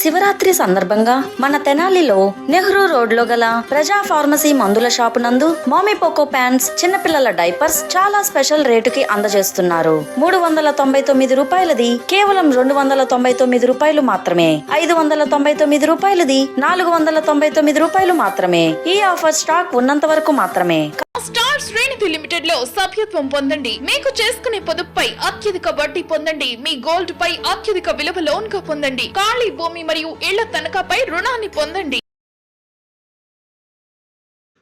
శివరాత్రి సందర్భంగా మన తెనాలిలో నెహ్రూ రోడ్లో గల ప్రజా ఫార్మసీ మందుల షాపు నందు మోమిపోకో ప్యాంట్స్ చిన్నపిల్లల డైపర్స్ చాలా స్పెషల్ రేటుకి అందజేస్తున్నారు. మూడు వందల తొంభై తొమ్మిది రూపాయలది కేవలం రెండు వందల తొంభై తొమ్మిది రూపాయలు మాత్రమే. ఐదు వందల తొంభై తొమ్మిది రూపాయలది నాలుగు వందల తొంభై తొమ్మిది రూపాయలు మాత్రమే. ఈ ఆఫర్ స్టాక్ ఉన్నంత వరకు మాత్రమే. స్టార్ శ్రేణిధి లిమిటెడ్లో సభ్యత్వం పొందండి. మీకు చేసుకునే పొదుపుపై అత్యధిక వడ్డీ పొందండి. మీ గోల్డ్ పై అత్యధిక విలువ లోన్గా పొందండి. ఖాళీ భూమి మరియు ఇళ్ళ తనఖాపై రుణాన్ని పొందండి.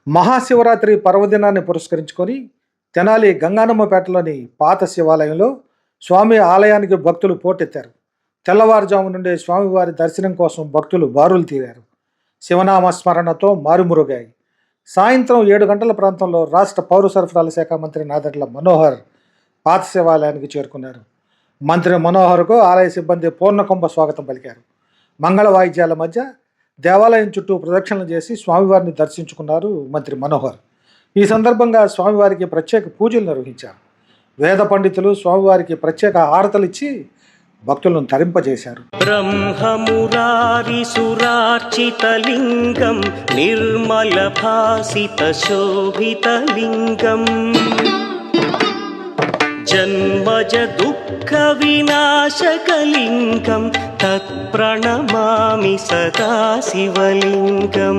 మహాశివరాత్రి పర్వదినాన్ని పురస్కరించుకొని తెనాలి గంగానమ్మపేటలోని పాత శివాలయంలో స్వామి ఆలయానికి భక్తులు పోటెత్తారు. తెల్లవారుజాము నుండే స్వామివారి దర్శనం కోసం భక్తులు బారులు తీరారు. శివనామ స్మరణతో మారుమురుగాయి. సాయంత్రం ఏడు గంటల ప్రాంతంలో రాష్ట్ర పౌర సరఫరాల శాఖ మంత్రి నాదట్ల మనోహర్ పాత శివాలయానికి చేరుకున్నారు. మంత్రి మనోహర్కు ఆలయ సిబ్బంది పూర్ణకుంభ స్వాగతం పలికారు. మంగళ వాయిద్యాల మధ్య దేవాలయం చుట్టూ ప్రదక్షిణలు చేసి స్వామివారిని దర్శించుకున్నారు మంత్రి మనోహర్. ఈ సందర్భంగా స్వామివారికి ప్రత్యేక పూజలు నిర్వహించారు. వేద పండితులు స్వామివారికి ప్రత్యేక హారతలు ఇచ్చి భక్తులను తరింపజేశారు. బ్రహ్మమురారి సురార్చిత లింగం నిర్మల భాసిత శోభిత లింగం జన్మజ దుఃఖ వినాశకలింగం తత్ప్రణమామి సదా శివలింగం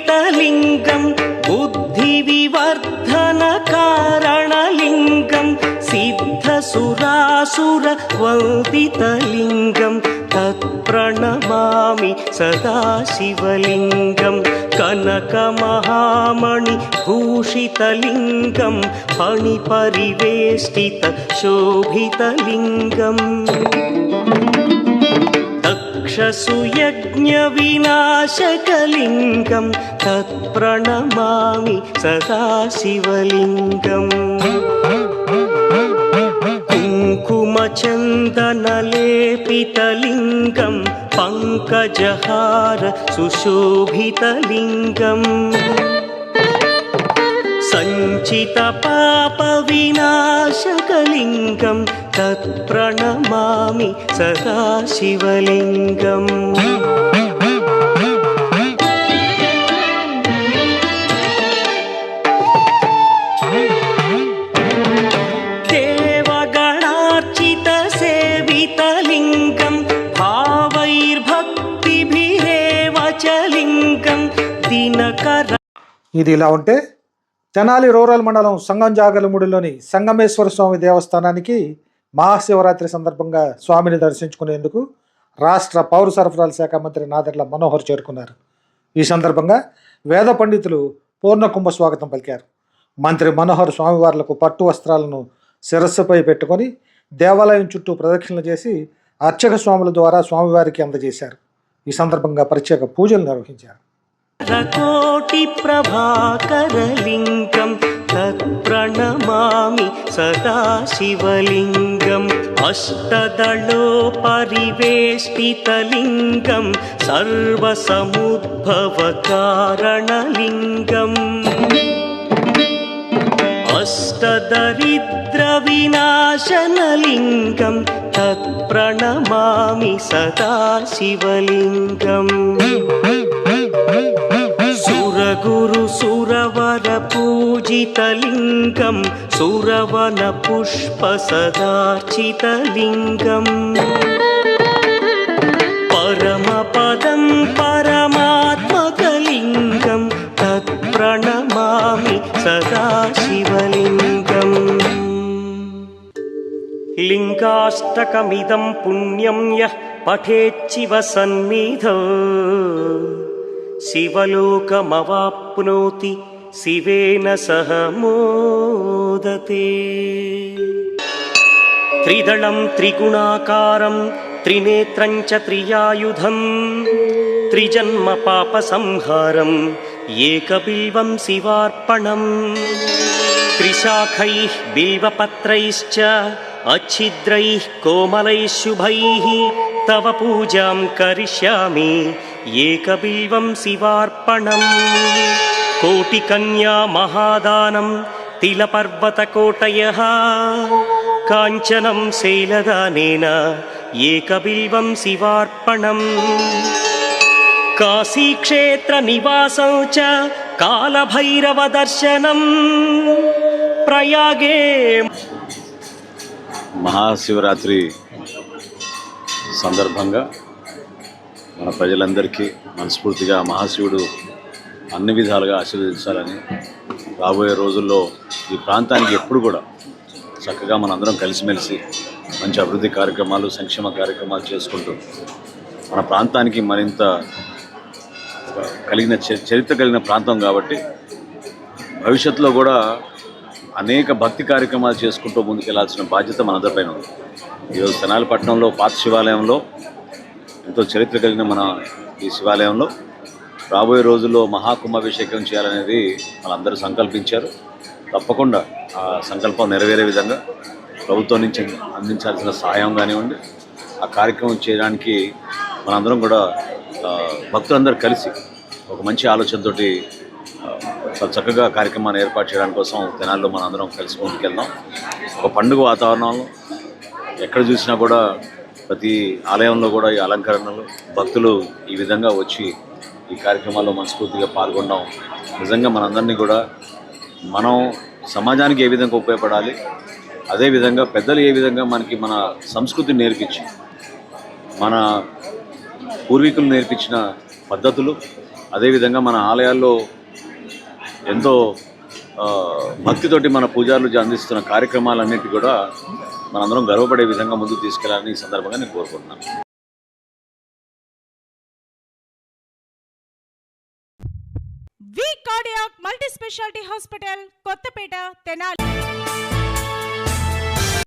सर्वसुगन्धसुलेपितलिङ्गं बुद्धिविवर्धनकारणलिङ्गं सिद्धसुरासुरवन्दितलिङ्गं तत्प्रणमामि सदा शिवलिङ्गं कनकमहामणिभूषितलिङ्गं फणिपरिवेष्टितशोभितलिङ्गम् दक्षसुयज्ञविनाशकलिङ्गं तत्प्रणमामि सदा शिवलिङ्गम् कुङ्कुमचन्दनलेपितलिङ्गं पङ्कजहार सुशोभितलिङ्गम् सञ्चितपापविनाशकलिङ्गं तत्प्रणमामि सदा शिवलिङ्गम् देवगणार्चितसेवितलिङ्गं भावैर्भक्तिभिरेव च लिङ्गं दिनकर ఇది ఇలా ఉంటే తెనాలి రూరల్ మండలం సంగం జాగలముడిలోని సంగమేశ్వర స్వామి దేవస్థానానికి మహాశివరాత్రి సందర్భంగా స్వామిని దర్శించుకునేందుకు రాష్ట్ర పౌర సరఫరాల శాఖ మంత్రి నాదర్ల మనోహర్ చేరుకున్నారు. ఈ సందర్భంగా వేద పండితులు పూర్ణకుంభ స్వాగతం పలికారు. మంత్రి మనోహర్ స్వామివార్లకు పట్టు వస్త్రాలను శిరస్సుపై పెట్టుకొని దేవాలయం చుట్టూ ప్రదక్షిణలు చేసి అర్చక స్వాముల ద్వారా స్వామివారికి అందజేశారు. ఈ సందర్భంగా ప్రత్యేక పూజలు నిర్వహించారు. कोटिप्रभाकरलिङ्गं तत्प्रणमामि सदा शिवलिङ्गम् अष्टदलोपरिवेष्टितलिङ्गं सर्वसमुद्भवकारणलिङ्गम् अष्टदरिद्रविनाशनलिङ्गं तत्प्रणमामि सदा शिवलिङ्गम् सुरगुरु सुरवर पूजितलिङ्गं सुरवनपुष्पसदार्चितलिङ्गम् परमपदं परमात्मकलिङ्गं तत्प्रणमामि सदा शिवलिङ्गम् लिङ्गाष्टकमिदं पुण्यं यः पठेच्छिव सन्निधौ शिवलोकमवाप्नोति शिवेन सह मोदते त्रिदलं त्रिगुणाकारं त्रिनेत्रं च त्रियायुधं त्रिजन्मपापसंहारम् एकबिल्वं शिवार्पणम् त्रिशाखैः बिल्वपत्रैश्च अच्छिद्रैः कोमलैः शुभैः तव पूजां करिष्यामि एकबिल्वं शिवार्पणम् कोटिकन्या महादानं तिलपर्वतकोटयः काञ्चनं शैलदानेन एकबिल्वं शिवार्पणम् काशीक्षेत्रनिवासं च कालभैरवदर्शनं प्रयागे మహాశివరాత్రి సందర్భంగా మన ప్రజలందరికీ మనస్ఫూర్తిగా మహాశివుడు అన్ని విధాలుగా ఆశీర్వదించాలని రాబోయే రోజుల్లో ఈ ప్రాంతానికి ఎప్పుడు కూడా చక్కగా మనందరం కలిసిమెలిసి మంచి అభివృద్ధి కార్యక్రమాలు సంక్షేమ కార్యక్రమాలు చేసుకుంటూ మన ప్రాంతానికి మరింత కలిగిన చరిత్ర కలిగిన ప్రాంతం కాబట్టి భవిష్యత్తులో కూడా అనేక భక్తి కార్యక్రమాలు చేసుకుంటూ ముందుకెళ్ళాల్సిన బాధ్యత మనందరిపైన ఉంది. ఈరోజు తెనాలిపట్నంలో పాత శివాలయంలో ఎంతో చరిత్ర కలిగిన మన ఈ శివాలయంలో. రాబోయే రోజుల్లో మహాకుంభాభిషేకం చేయాలనేది మనందరూ సంకల్పించారు. తప్పకుండా ఆ సంకల్పం నెరవేరే విధంగా ప్రభుత్వం నుంచి అందించాల్సిన సహాయం కానివ్వండి ఆ కార్యక్రమం చేయడానికి మనందరం కూడా భక్తులందరూ కలిసి ఒక మంచి ఆలోచనతోటి చాలా చక్కగా కార్యక్రమాన్ని ఏర్పాటు చేయడానికి కోసం తెనాల్లో మనందరం అందరం కలిసి ముందుకెళ్దాం. ఒక పండుగ వాతావరణంలో ఎక్కడ చూసినా కూడా ప్రతి ఆలయంలో కూడా ఈ అలంకరణలు భక్తులు ఈ విధంగా వచ్చి ఈ కార్యక్రమాల్లో మనస్ఫూర్తిగా పాల్గొనడం నిజంగా మనందరినీ కూడా మనం సమాజానికి ఏ విధంగా ఉపయోగపడాలి అదేవిధంగా పెద్దలు ఏ విధంగా మనకి మన సంస్కృతిని నేర్పించి మన పూర్వీకులు నేర్పించిన పద్ధతులు అదేవిధంగా మన ఆలయాల్లో ఎంతో భక్తితోటి మన పూజారులు అందిస్తున్న కార్యక్రమాలన్నిటి కూడా మనందరం గర్వపడే విధంగా ముందుకు తీసుకెళ్ళాలని ఈ సందర్భంగా నేను కోరుకుంటున్నాను. V cardiac multi speciality hospital Kothapeta Tenali.